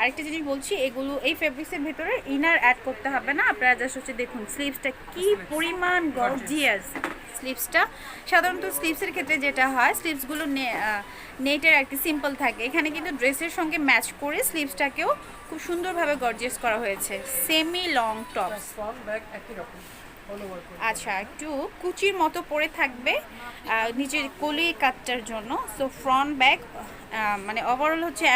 আরেকটা জিনিস বলছি এগুলো এই ফেব্রিক্সের ভেতরে ইনার অ্যাড করতে হবে না। আপনারা জাস্ট হচ্ছে দেখুন স্লিভসটা কি পরিমাণ গর্জিয়াস স্লিভসটা সাধারণত স্লিভসের ক্ষেত্রে যেটা হয় স্লিভসগুলো নেটের আর কি সিম্পল থাকে। এখানে কিন্তু ড্রেসের সঙ্গে ম্যাচ করে স্লিভসটাকেও খুব সুন্দরভাবে গর্জিয়াস করা হয়েছে। সেমি লং টপ একই রকম অল আচ্ছা একটু কুচির মতো পরে থাকবে নিচের কলি কাটটার জন্য। সো ফ্রন্ট ব্যাক মানে ওভারঅল হচ্ছে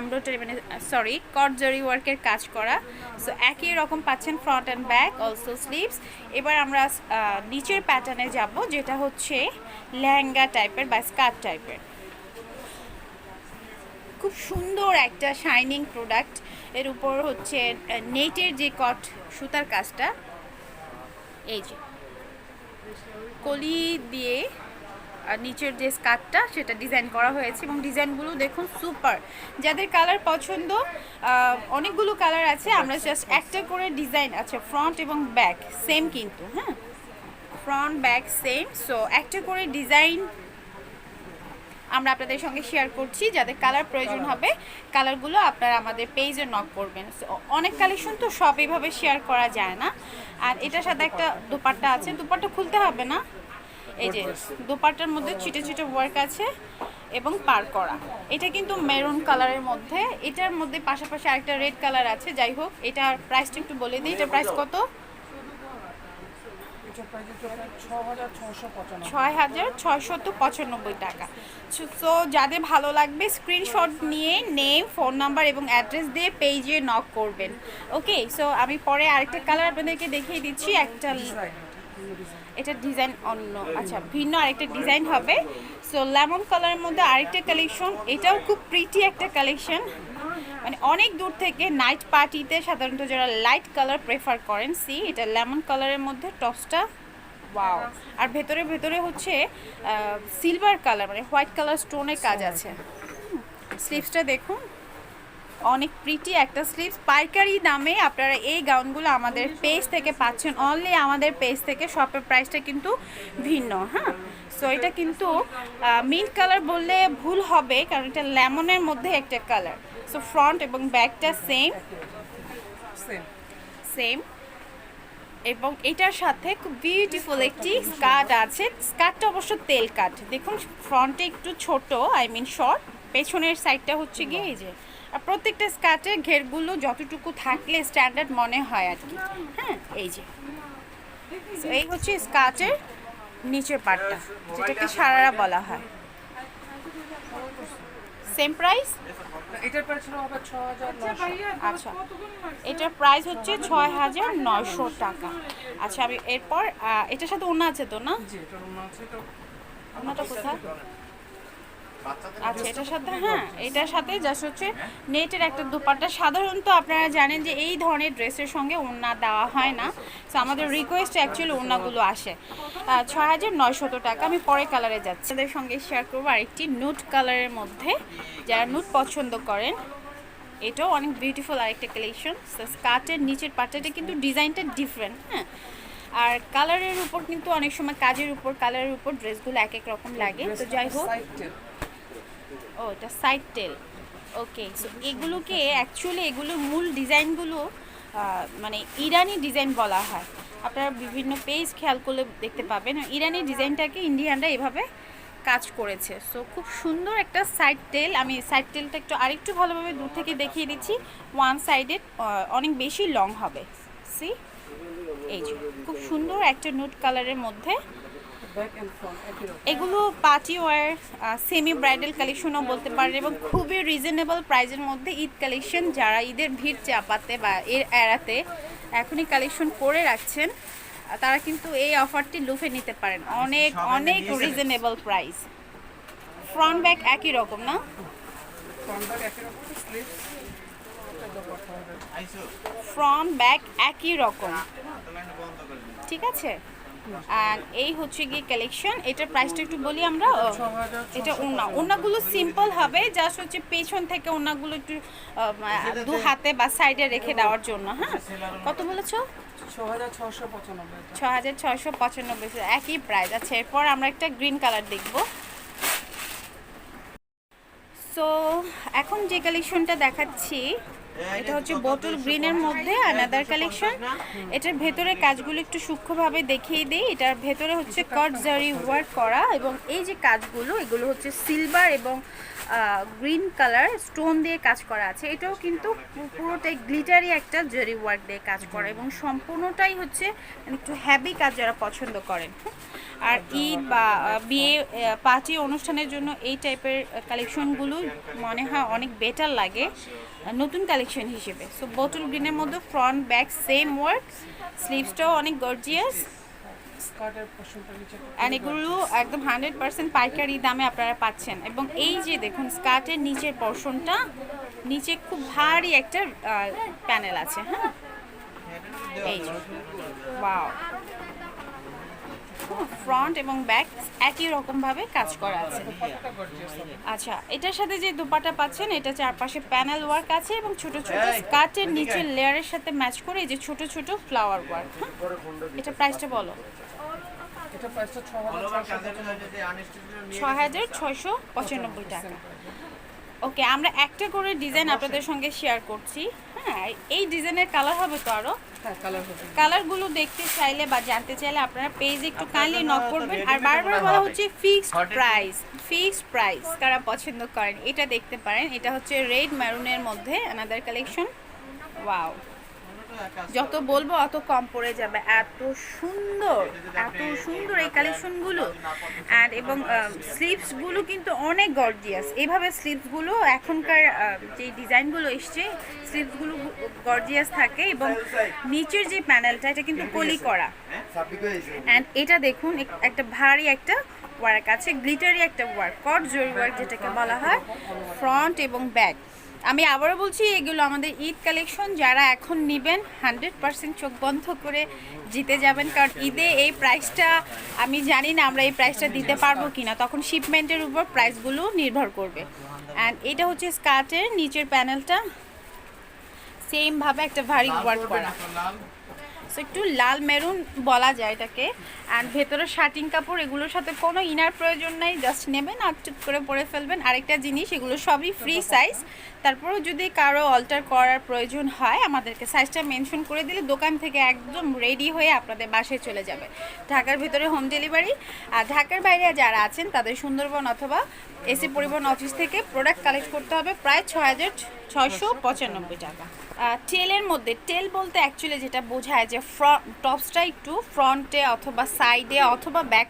এমব্রয়ডারি মানে সরি কট জরি ওয়ার্কের কাজ করা। সো একই রকম পাচ্ছেন front and back also sleeves এবার আমরা নিচের প্যাটার্নে যাব, যেটা হচ্ছে লেহেঙ্গা টাইপের বা স্কার্ট টাইপের খুব সুন্দর একটা শাইনিং প্রোডাক্টের উপর হচ্ছে নেটের যে কট সুতার কাজটা। এই যে। কলি দিয়ে নিচের যে স্কার্টটা, সেটা ডিজাইন করা হয়েছে এবং ডিজাইনগুলো দেখুন সুপার যাদের কালার পছন্দ অনেকগুলো কালার আছে, আমরা জাস্ট একটা করে ডিজাইন আছে ফ্রন্ট এবং ব্যাক সেম কিন্তু হ্যাঁ? ফ্রন্ট ব্যাক সেম সো একটা করে ডিজাইন আমরা আপনাদের সঙ্গে শেয়ার করছি, যাদের কালার প্রয়োজন হবে কালারগুলো আপনারা আমাদের পেজে নক করবেন। অনেক কালেকশন তো সব এইভাবে শেয়ার করা যায় না। আর এটার সাথে একটা দুপাট্টা আছে, দুপাট্টা খুলতে হবে না। এই যে দুপাট্টার মধ্যে ছিটে ছিটে ওয়ার্ক আছে এবং পার করা। এটা কিন্তু মেরুন কালারের মধ্যে। এটার মধ্যে পাশাপাশি আরেকটা রেড কালার আছে। যাই হোক এটার প্রাইসটা একটু বলে দিই। এটার প্রাইস কত? ছয় হাজার ছয়শত পঁচানব্বই টাকা। সো যাদের ভালো লাগবে স্ক্রিনশট নিয়ে নেম ফোন নাম্বার এবং অ্যাড্রেস দিয়ে পেজে নক করবেন। ওকে সো আমি পরে আরেকটা কালার আপনাদেরকে দেখিয়ে দিচ্ছি। একটা এটা ডিজাইন অন্য আচ্ছা ভিন্ন আরেকটা ডিজাইন হবে। সো লেমন কালারের মধ্যে আরেকটা কালেকশন এটাও খুব প্রিটি একটা কালেকশন মানে অনেক দূর থেকে নাইট পার্টিতে সাধারণত যারা লাইট কালার প্রেফার করেন সি এটা লেমন কালারের মধ্যে টপসটা ওয়াও আর ভেতরে ভেতরে হচ্ছে সিলভার কালার মানে হোয়াইট কালার স্টোনের কাজ আছে। স্লিভসটা দেখুন। অনেক প্রিটি একটা স্লিভস পাইকারি দামে আপনারা এই গাউনগুলো আমাদের পেজ থেকে পাচ্ছেন। অনলি আমাদের পেজ থেকে শপের প্রাইসটা কিন্তু ভিন্ন হ্যাঁ? সো এটা কিন্তু মিন্ট কালার বললে ভুল হবে কারণ এটা লেমনের মধ্যে একটা কালার সো ফ্রন্ট এবং ব্যাকটা সেম সেম এবং এটার সাথে খুব বিউটিফুল একটি স্কার্ট আছে। স্কার্টটা অবশ্য তেল কাট দেখুন ফ্রন্টে একটু ছোট আই মিন শর্ট পেছনের সাইডটা হচ্ছে গিয়ে এই যে প্রত্যেকটা স্কার্টের ঘেরগুলো যতটুকু থাকলে স্ট্যান্ডার্ড মনে হয় আর কি। হ্যাঁ এই যে। এই হচ্ছে স্কার্টের নিচের পার্টটা যেটাকে সারারা বলা হয়। সেম প্রাইস এটার প্রাইস হবে ছ হাজার নশো আচ্ছা। এটার প্রাইস হচ্ছে ছয় হাজার নয়শো টাকা। আচ্ছা আমি এরপর এটার সাথে অন্য আছে তো না? জি আছে অন্যটা কোথায়? আচ্ছা এটার সাথে হ্যাঁ এটার সাথে জাস্ট হচ্ছে নেটের একটা দুপাট্টা। সাধারণত আপনারা জানেন যে এই ধরনের ড্রেসের সঙ্গে ওড়না দেওয়া হয় না। তো আমাদের রিকোয়েস্ট অ্যাকচুয়ালি ওড়নাগুলো আসে। ছয় হাজার নয়শত টাকা। আমি পরে কালারে যাচ্ছি। তাদের সঙ্গে শেয়ার করব আরেকটি নুট কালারের মধ্যে। যারা নুট পছন্দ করেন এটাও অনেক বিউটিফুল আরেকটা কালেকশন স্কার্টের নিচের পাট্টাটা কিন্তু ডিজাইনটা ডিফারেন্ট হ্যাঁ। আর কালারের উপর কিন্তু অনেক সময় কাজের উপর কালারের উপর ড্রেসগুলো এক এক রকম লাগে। তো যাই হোক ও, এটা সাইড টেল ওকে সো এগুলোকে অ্যাকচুয়ালি এগুলোর মূল ডিজাইনগুলো মানে ইরানি ডিজাইন বলা হয়। আপনারা বিভিন্ন পেজ খেয়াল করলে দেখতে পাবেন। ইরানি ডিজাইনটাকে ইন্ডিয়ানরা এভাবে কাজ করেছে। সো খুব সুন্দর একটা সাইড টেল আমি সাইড টেলটা একটু আরেকটু ভালোভাবে দূর থেকে দেখিয়ে দিচ্ছি। ওয়ান সাইডে অনেক বেশি লং হবে। সি এই খুব সুন্দর একটা নুট কালারের মধ্যে এগুলো পার্টি ওয়ার সেমি ব্রাইডাল কালেকশনও বলতে পারেন এবং খুবই রিজনেবল প্রাইজের মধ্যে ঈদ কালেকশন যারা ঈদের ভিড় চাপাতে বা এর এড়াতে এখনই কালেকশন করে রাখছেন তারা কিন্তু এই অফারটি লুফে নিতে পারেন। অনেক অনেক রিজনেবল প্রাইস ফ্রন্ট ব্যাক একই রকম না? ফ্রন্ট ব্যাক একই রকম রকম। ঠিক আছে? আর এই হচ্ছে গিয়ে কালেকশন এটার প্রাইসটা একটু বলি আমরা। এটা ওনা ওনাগুলো সিম্পল হবে জাস্ট হচ্ছে পেছন থেকে ওনাগুলো একটু দু হাতে বা সাইডে রেখে দেওয়ার জন্য হ্যাঁ? কত বলেছ? ছ হাজার ছশো পঁচানব্বই একই প্রাইস আচ্ছা এরপর আমরা একটা গ্রিন কালার দেখব। সো এখন যে কালেকশনটা দেখাচ্ছি এটা হচ্ছে বোতল গ্রিনের মধ্যে আনাদার কালেকশন এটার ভেতরে কাজগুলো একটু সূক্ষ্মভাবে দেখিয়ে দিই। এটার ভেতরে হচ্ছে কট জারি ওয়ার্ক করা এবং এই যে কাজগুলো, এগুলো হচ্ছে সিলভার এবং গ্রিন কালার স্টোন দিয়ে কাজ করা আছে। এটাও কিন্তু পুরোটাই গ্লিটারি একটা জারি ওয়ার্ক দিয়ে কাজ করা এবং সম্পূর্ণটাই হচ্ছে মানে একটু হ্যাভি কাজ যারা পছন্দ করেন? আর ঈদ বা বিয়ে পার্টি অনুষ্ঠানের জন্য এই টাইপের কালেকশনগুলো মনে হয় অনেক বেটার লাগে। নতুন কালেকশন হিসেবে। সো বোতল গ্রিনের মধ্যে ফ্রন্ট ব্যাক সেম ওয়ার্ক স্লিভসটাও অনেক গর্জিয়াস অ্যান্ড এগুলো একদম হান্ড্রেড পার্সেন্ট পাইকারি দামে আপনারা পাচ্ছেন। এবং এই যে দেখুন স্কার্টের নিচের পর্শনটা নিচে খুব ভারী একটা প্যানেল আছে হ্যাঁ? এই যে ওয়াও ফ্রন্ট এবং ব্যাক একই রকমভাবে কাজ করা আছে। আচ্ছা এটার সাথে যে দুপাটা পাচ্ছেন এটা চারপাশে প্যানেল ওয়ার্ক আছে এবং ছোট ছোট স্কার্টের নিচের লেয়ারের সাথে ম্যাচ করে এই যে ছোট ছোট ফ্লাওয়ার ওয়ার্ক এটা প্রাইসটা বলো। এটা প্রাইসটা ছ হাজার ছ হাজার ছয়শো পঁচানব্বই টাকা। ওকে আমরা একটা করে ডিজাইন আপনাদের সঙ্গে শেয়ার করছি। হ্যাঁ এই ডিজাইনের কালার হবে তো আরও কালারগুলো দেখতে চাইলে বা জানতে চাইলে আপনারা পেজে একটু কাইন্ডলি নক করবেন। আর বারবার বলা হচ্ছে ফিক্সড প্রাইস ফিক্সড প্রাইস কারা পছন্দ করেন এটা দেখতে পারেন। এটা হচ্ছে রেড ম্যারুনের মধ্যে আনাদার কালেকশন ওয়াও যত বলব অত কম পড়ে যাবে। এত সুন্দর এত সুন্দর এই কালেকশনগুলো অ্যান্ড এবং স্লিভসগুলো কিন্তু অনেক গর্জিয়াস এইভাবে স্লিভসগুলো এখনকার আহ, যে ডিজাইনগুলো এসছে স্লিভসগুলো গর্জিয়াস থাকে এবং নিচের যে প্যানেলটা এটা কিন্তু কলি করা। অ্যান্ড এটা দেখুন এক- একটা ভারী একটা ওয়ার্ক আছে গ্লিটারি একটা ওয়ার্ক কট জরি ওয়ার্ক যেটাকে বলা হয় ফ্রন্ট এবং ব্যাক আমি আবারও বলছি, এগুলো আমাদের ঈদ কালেকশন। যারা এখন নেবেন, হান্ড্রেড পারসেন্ট চোখ বন্ধ করে জিতে যাবেন। কারণ ঈদে এই প্রাইসটা, আমি জানি না আমরা এই প্রাইসটা দিতে পারব কি না তখন শিপমেন্টের উপর প্রাইসগুলো নির্ভর করবে। অ্যান্ড এটা হচ্ছে স্কার্টের নিচের প্যানেলটা। সেমভাবে একটা ভারী ওয়ার্ক করা। একটু লাল মেরুন বলা যায় এটাকে। আর ভেতরে শার্টিং কাপড়, এগুলোর সাথে কোনো ইনার প্রয়োজন নাই জাস্ট নেবেন, আর চুপ করে পরে ফেলবেন। আরেকটা জিনিস, এগুলো সবই ফ্রি সাইজ তারপরেও যদি কারও অল্টার করার প্রয়োজন হয়, আমাদেরকে সাইজটা মেনশন করে দিলে দোকান থেকে একদম রেডি হয়ে আপনাদের বাসায় চলে যাবে। ঢাকার ভিতরে হোম ডেলিভারি আর ঢাকার বাইরে যারা আছেন, তাদের সুন্দরবন অথবা এসি পরিবহন অফিস থেকে প্রোডাক্ট কালেক্ট করতে হবে। প্রায় ছ হাজার পঁচানব্বই টাকা। টেলের মধ্যে টেল বলতে অ্যাকচুয়ালি যেটা বোঝায় যে ফ্র টপসটা একটু ফ্রন্টে অথবা সাইডে অথবা ব্যাক